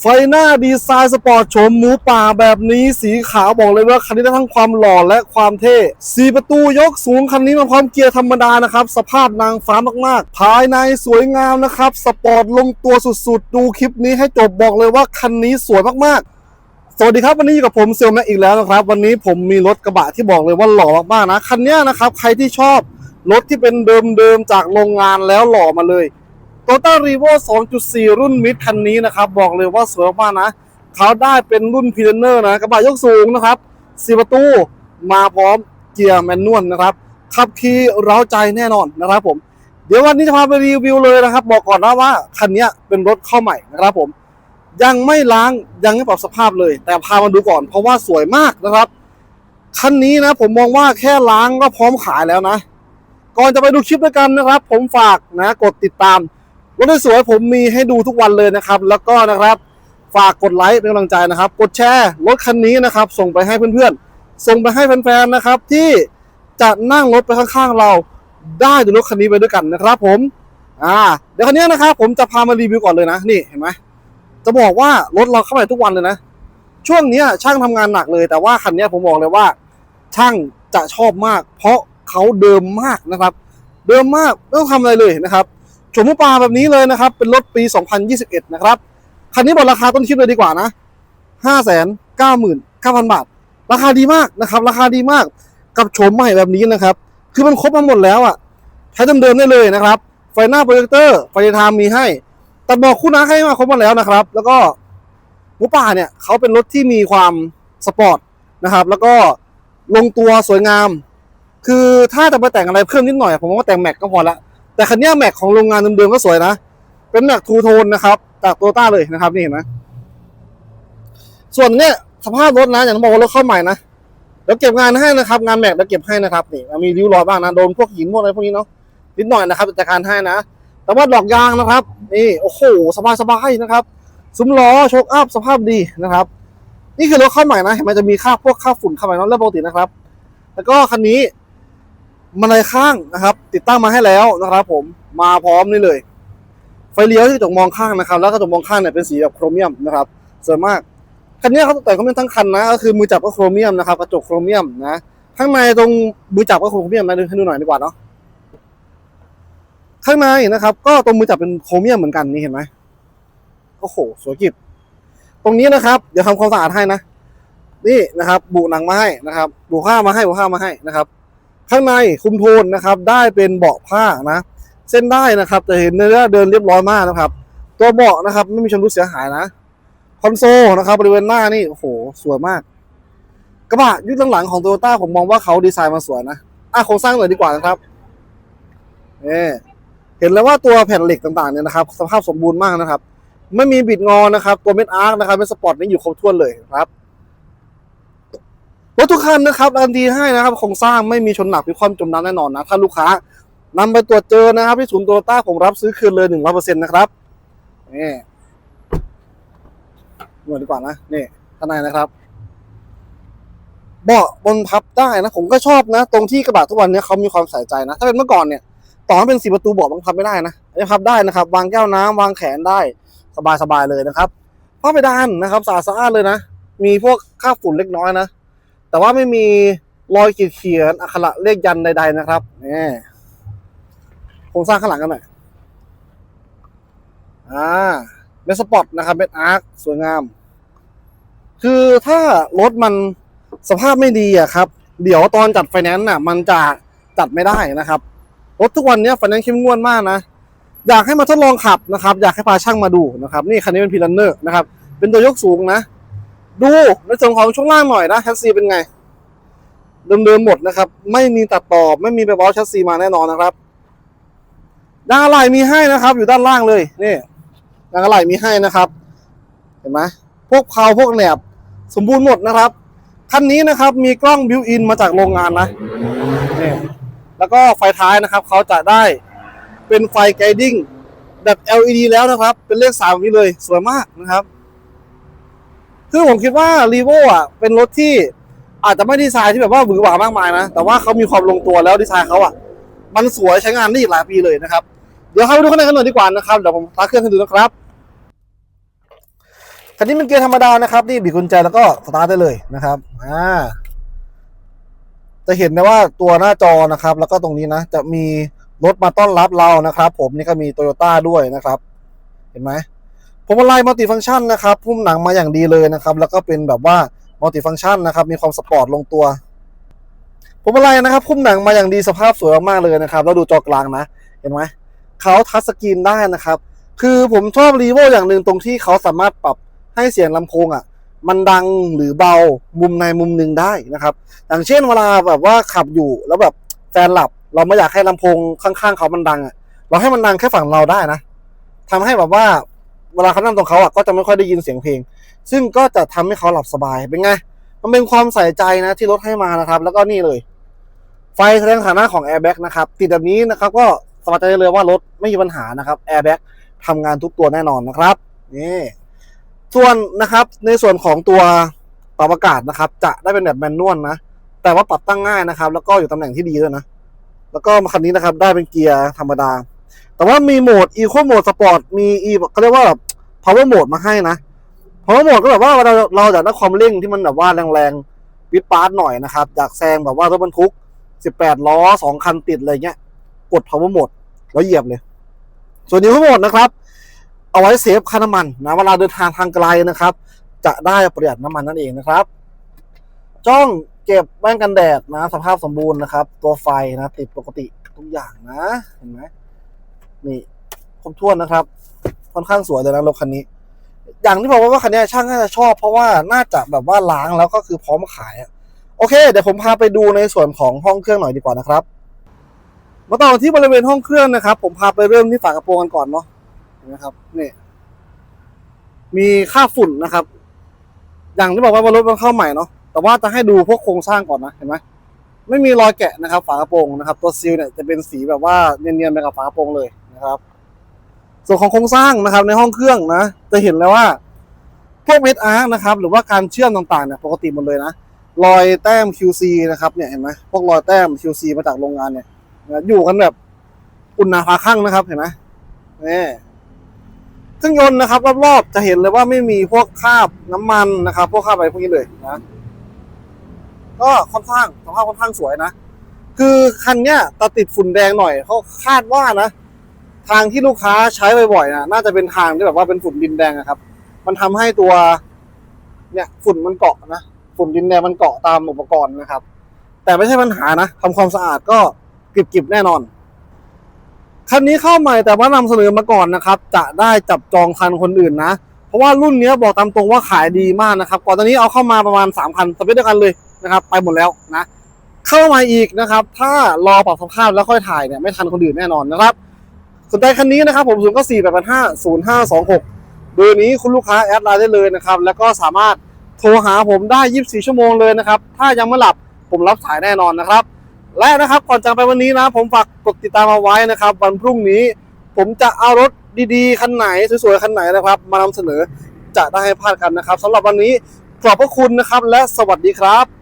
ไฟหน้าดีไซน์สปอร์ตโฉมหมูป่าแบบนี้สีขาวบอกเลยว่าคันนี้ได้ทั้งความหล่อและความเท่สีประตูยกสูงคันนี้มาพร้อมเกียร์ธรรมดานะครับ สภาพนางฟ้ามากๆ ภายในสวยงามนะครับ สปอร์ตลงตัวสุดๆ ดูคลิปนี้ให้จบบอกเลยว่าคันนี้สวยมากๆสวัสดีครับวันนี้อยู่กับผมเซลแม็กอีกแล้วนะครับ วันนี้ผมมีรถกระบะที่บอกเลยว่าหล่อมากๆนะคันนี้นะครับ ใครที่ชอบรถที่เป็นเดิมๆจากโรงงานแล้วหล่อมาเลย โตต้ารีโว2.4 รุ่นมิดคันนี้นะครับ บอกเลยว่าสวยมากนะ เขาได้เป็นรุ่นพีเนอร์นะกระบะยกสูงนะครับสี่ประตูมาพร้อมเกียร์แมนนวลนะครับ ขับขี่เร้าใจแน่นอนนะครับผม เดี๋ยววันนี้จะพาไปรีวิวเลยนะครับ บอกก่อนนะว่าคันนี้เป็นรถเข้าใหม่นะครับผม ยังไม่ล้างยังไม่ปรับสภาพเลย แต่พามาดูก่อนเพราะว่าสวยมากนะครับคันนี้นะผมมองว่าแค่ล้างก็พร้อมขายแล้วนะ ก่อนจะไปดูคลิปด้วยกันนะครับ ผมฝากนะกดติดตาม รถสวยผมมีให้ดูทุกวันเลยนะครับ แล้วก็นะครับฝากกดไลค์เป็นกำลังใจนะครับ กดแชร์รถคันนี้นะครับ ส่งไปให้เพื่อนๆ ส่งไปให้แฟนๆนะครับ ที่จะนั่งรถไปข้างๆ เราได้ดูรถคันนี้ไปด้วยกันนะครับ ผมอ่าเดี๋ยวคันนี้นะครับ ผมจะพามารีวิวก่อนเลยนะนี่เห็นไหมจะบอกว่ารถเราเข้าไปทุกวันเลยนะ ช่วงนี้ช่างทำงานหนักเลย แต่ว่าคันนี้ผมบอกเลยว่า ช่างจะชอบมาก เพราะเขาเดิมมากนะครับ เดิมมากไม่ต้องทำอะไรเลยนะครับ โฉมหมูป่าแบบนี้เลยนะครับ เป็นรถปี 2021 นะครับ คันนี้บอกราคาต้นคลิปเลยดีกว่านะ 599,000 บาท ราคาดีมากนะครับ ราคาดีมากกับโฉมใหม่แบบนี้นะครับ คือมันครบมาหมดแล้วอะ่ะใช้เดิมๆได้เลยนะครับ ไฟหน้าโปรเจคเตอร์ไฟทามมีให้ ตัดบอกคู่น้าให้มาครบหมาแล้วนะครับ แล้วก็หมูป่าเนี่ยเขาเป็นรถที่มีความสปอร์ตนะครับ แล้วก็ลงตัวสวยงาม คือถ้าจะไปแต่งอะไรเพิ่มนิดหน่อย ผมว่าแต่งแม็กก็พอละ แต่คันนี้แม็กของโรงงานเดิมๆก็สวยนะ เป็นแม็กทูโทนนะครับ จากโตต้าเลยนะครับ นี่เห็นไหมส่วนเนี้ยสภาพรถนะ อย่างที่บอกว่ารถเข้าใหม่นะเดี๋ยวเก็บงานให้นะครับ งานแม็กเดี๋ยวเก็บให้นะครับนี่มีริ้วรอยบ้างนะโดนพวกหินพวกอะไรพวกนี้เนาะนิดหน่อยนะครับจัดการให้นะ แต่ว่าดอกยางนะครับ นี่โอ้โหสบายสบายๆนะครับซุ้มล้อโชคอัพสภาพดีนะครับ นี่คือรถเข้าใหม่นะเห็นไหมันจะมีค่าพวกค่าฝุ่นเข้าไปเนาะเรื่องปกตินะครับ แล้วก็คันนี้ มันเลยข้างนะครับ ติดตั้งมาให้แล้วนะครับ ผมมาพร้อมนี่เลย ไฟเลี้ยวที่กระจกมองข้างนะครับ แล้วกระจกมองข้างเนี่ยเป็นสีแบบโครเมียมนะครับสวยมากคันนี้เขาตกแต่งเขาเป็นทั้งคันนะก็คือมือจับก็โครเมียมนะครับกระจกโครเมียมนะข้างในตรงมือจับก็โครเมียมนะดูให้ดูหน่อยดีกว่าเนาะข้างในนะครับ ก็ตรงมือจับเป็นโครเมียมเหมือนกันนี่เห็นไหมโอ้โหสวยกิบตรงนี้นะครับเดี๋ยวทำความสะอาดให้นะนี่นะครับ บุหนังมาให้นะครับ บุผ้ามาให้บุผ้ามาให้นะครับ ข้างในคุมโทนนะครับ ได้เป็นเบาะผ้านะ เส้นได้นะครับแต่เห็นเนื้อเดินเรียบร้อยมากนะครับ ตัวเบาะนะครับไม่มีชำรุดเสียหายนะคอนโซลนะครับบริเวณหน้านี่โอ้โหสวยมาก กระบะยุคหลังๆของโตโยต้าผมมองว่าเขาดีไซน์มาสวยนะอะโครงสร้างหน่อยดีกว่านะครับนี่เห็นแล้วว่าตัวแผ่นเหล็กต่างๆเนี่ยนะครับ สภาพสมบูรณ์มากนะครับ ไม่มีบิดงอนะครับ ตัวเม็ดอาร์คนะครับเป็นสปอร์ตนี่อยู่ครบถ้วนเลยครับ รถทุกคันนะครับการันตีให้นะครับโครงสร้างไม่มีชนหนักพิความจมน้ำแน่นอนนะถ้าลูกค้านำไปตรวจเจอนะครับที่ศูนย์โตโยต้าผมรับซื้อคืนเลยหนึ่งร้อยเปอร์เซ็นต์นะครับนี่หมือนดีกว่านะนี่ข้างในนะครับเบาะบนพับได้นะ ผมก็ชอบนะ ตรงที่กระบะทุกวันนี้เขามีความใส่ใจนะ ถ้าเป็นเมื่อก่อนเนี่ยต่อให้เป็นสีประตูเบาะบังคับไม่ได้นะอันนี้พับได้นะครับ วางแก้วน้ำวางแขนได้สบายๆเลยนะครับผ้าไปด้านนะครับสะอาดเลยนะ มีพวกค่าฝุ่นเล็กน้อยนะ แต่ว่าไม่มีรอยขีดเขียนอักขระเลขยันใด ๆ นะครับนี่โครงสร้างข้างหลังกันหน่อยอ่าเป็นสปอร์ตนะครับเป็นอาร์คสวยงาม คือถ้ารถมันสภาพไม่ดีอะครับ เดี๋ยวตอนจัดไฟแนนซ์น่ะ มันจะจัดไม่ได้นะครับ รถทุกวันนี้ไฟแนนซ์เข้มงวดมากนะ อยากให้มาทดลองขับนะครับ อยากให้พาช่างมาดูนะครับ นี่คันนี้เป็นพีลันเนอร์นะครับ เป็นตัวยกสูงนะ ดูในส่วนของช่วงล่างหน่อยนะแชสซีเป็นไง เดิมๆหมดนะครับ ไม่มีตัดต่อไม่มีไปบอลแชสซีมาแน่นอนนะครับยางอะไหล่มีให้นะครับ อยู่ด้านล่างเลยนี่ยางอะไหล่มีให้นะครับ เห็นไหมพวกเพลาพวกแหนบสมบูรณ์หมดนะครับคันนี้นะครับมีกล้องบิวอินมาจากโรงงานนะนี่แล้วก็ไฟท้ายนะครับเขาจะได้เป็นไฟไกดิ้งแบบ LED แล้วนะครับ เป็นเลขสามนี้เลยสวยมากนะครับ คือผมคิดว่า r ีโวอะเป็นรถที่อาจจะไม่ดีไซน์ที่แบบว่าหวือหวามากมายนะ แต่ว่าเขามีความลงตัวแล้วดีไซน์เขาอะ มันสวยใช้งานได้อีกหลายปีเลยนะครับ เดี๋ยวเข้าไปดูข้างในกันหน่อยดีกว่านะครับเดี๋ยวผมตัดเครื่องให้ดูนะครับคันนี้เป็นเกียร์ธรรมดานะครับ นี่บีบกุญแจแล้วก็สตาร์ทได้เลยนะครับอ่าจะเห็นนะว่าตัวหน้าจอนะครับ แล้วก็ตรงนี้นะ จะมีรถมาต้อนรับเรานะครับ ผมนี่ก็มีโตโยต้าด้วยนะครับ เห็นไหม ผมอะไรมัลติฟังก์ชันนะครับพุ่มหนังมาอย่างดีเลยนะครับ แล้วก็เป็นแบบว่ามัลติฟังก์ชันนะครับ มีความสปอร์ตลงตัวผมอะไรนะครับพุ่มหนังมาอย่างดีสภาพสวยมากๆเลยนะครับ แล้วดูจอกลางนะ เห็นไหมเขาทัชสกรีนได้นะครับ คือผมชอบรีโวอย่างหนึ่งตรงที่เขาสามารถปรับให้เสียงลำโพงอะ มันดังหรือเบามุมในมุมหนึ่งได้นะครับ อย่างเช่นเวลาแบบว่าขับอยู่แล้วแบบแฟนหลับ เราไม่อยากให้ลำโพงข้างๆ เขามันดังอะ เราให้มันดังแค่ฝั่งเราได้นะทำให้แบบว่า เวลาเขานั่งตรงเขาอะก็จะไม่ค่อยได้ยินเสียงเพลง ซึ่งก็จะทำให้เขาหลับสบายเป็นไงมันเป็นความใส่ใจนะที่รถให้มานะครับ แล้วก็นี่เลย ไฟแสดงฐานะของ Airbag นะครับติดแบบนี้นะครับก็สบายใจเลยว่ารถไม่มีปัญหานะครับ Airbag ทำงานทุกตัวแน่นอนนะครับนี่ส่วนนะครับในส่วนของตัวปรับอากาศนะครับ จะได้เป็นแบบแมนนวลนะ แต่ว่าปรับตั้งง่ายนะครับ แล้วก็อยู่ตำแหน่งที่ดีด้วยนะ แล้วก็คันนี้นะครับ ได้เป็นเกียร์ธรรมดา แต่ว่ามีโหมด Eco Mode Sport มี E เขาเรียกว่าแบบ Power Mode มาให้นะ Power Mode ก็แบบว่าเราเราอยากได้ความเร่งที่มันแบบว่าแรงๆวิดปาร์ตหน่อยนะครับอยากแซงแบบว่ารถบรรทุก 18 ล้อ 2 คันติดอะไรเงี้ย กด power mode แล้วเหยียบเลย ส่วนนี้ power mode นะครับ เอาไว้เซฟค่าน้ำมันนะเวลาเดินทางทางไกลนะครับ จะได้ประหยัดน้ำมันนั่นเองนะครับ จ้องเก็บแว่นกันแดดนะ สภาพสมบูรณ์นะครับ ตัวไฟนะ ติดปกติทุกอย่างนะ เห็นไหม นี่ครบถ้วนนะครับ ค่อนข้างสวยเลยนะรถคันนี้ อย่างที่บอกว่าคันนี้ช่างน่าจะชอบเพราะว่าน่าจะแบบว่าล้างแล้วก็คือพร้อมขายโอเคเดี๋ยวผมพาไปดูในส่วนของห้องเครื่องหน่อยดีกว่านะครับ มาต่อที่บริเวณห้องเครื่องนะครับ ผมพาไปเริ่มที่ฝากระโปรงกันก่อนเนาะนไหมครับนี่มีค่าฝุ่นนะครับ อย่างที่บอกว่ารถมันเข้าใหม่เนาะแต่ว่าจะให้ดูพวกโครงสร้างก่อนนะเห็นไหมไม่มีรอยแกะนะครับ ฝากระโปรงนะครับ ตัวซีลเนี่ยจะเป็นสีแบบว่าเนียนๆไปกับฝากระโปรงเลย นะครับ ส่วนของโครงสร้างนะครับ ในห้องเครื่องนะ จะเห็นเลยว่าพวกเม็ดอาร์นะครับ หรือว่าการเชื่อมต่างๆเนี่ยปกติหมดเลยนะรอยแต้ม QC นะครับเนี่ยเห็นไหมพวกรอยแต้ม QC มาจากโรงงานเนี่ยอยู่กันแบบอุ่นหนาพาข้างนะครับเห็นไหมนี่เครื่องยนต์นะครับรอบๆจะเห็นเลยว่าไม่มีพวกคราบน้ำมันนะครับ พวกคราบอะไรพวกนี้เลยนะก็ค่อนข้างสภาพค่อนข้างสวยนะ คือคันเนี้ยตาติดฝุ่นแดงหน่อยเขาคาดว่านะ ทางที่ลูกค้าใช้บ่อยๆนะน่าจะเป็นทางที่แบบว่าเป็นฝุ่นดินแดงอะครับ มันทำให้ตัว เนี่ยฝุ่นมันเกาะนะฝุ่นดินแดงมันเกาะตามอุปกรณ์นะครับ แต่ไม่ใช่ปัญหานะทำความสะอาดก็กริบๆแน่นอนคันนี้เข้าใหม่แต่ว่านำเสนอมาก่อนนะครับ จะได้จับจองคันคนอื่นนะ เพราะว่ารุ่นเนี้ยบอกตามตรงว่าขายดีมากนะครับ ก่อนตอนนี้เอาเข้ามาประมาณ3คันสเปคเดียวกันเลยนะครับ ไปหมดแล้วนะ เข้ามาอีกนะครับ ถ้ารอปรับสภาพแล้วค่อยถ่ายเนี่ยไม่ทันคนอื่นแน่นอนนะครับ สนใจคันนี้นะครับผมศูนย์ก็สี่แปดพันห้าศูนย์ห้าสองหกเบอร์นี้คุณลูกค้าแอดไลน์ได้เลยนะครับ แล้วก็สามารถโทรหาผมได้ 24 ชั่วโมงเลยนะครับ ถ้ายังไม่หลับผมรับสายแน่นอนนะครับ และนะครับก่อนจากไปวันนี้นะ ผมฝากกดติดตามเอาไว้นะครับ วันพรุ่งนี้ ผมจะเอารถดีๆ คันไหน สวยๆ คันไหนนะครับ มานำเสนอจะได้ให้พลาดกันนะครับสำหรับวันนี้ขอบพระคุณนะครับ และสวัสดีครับ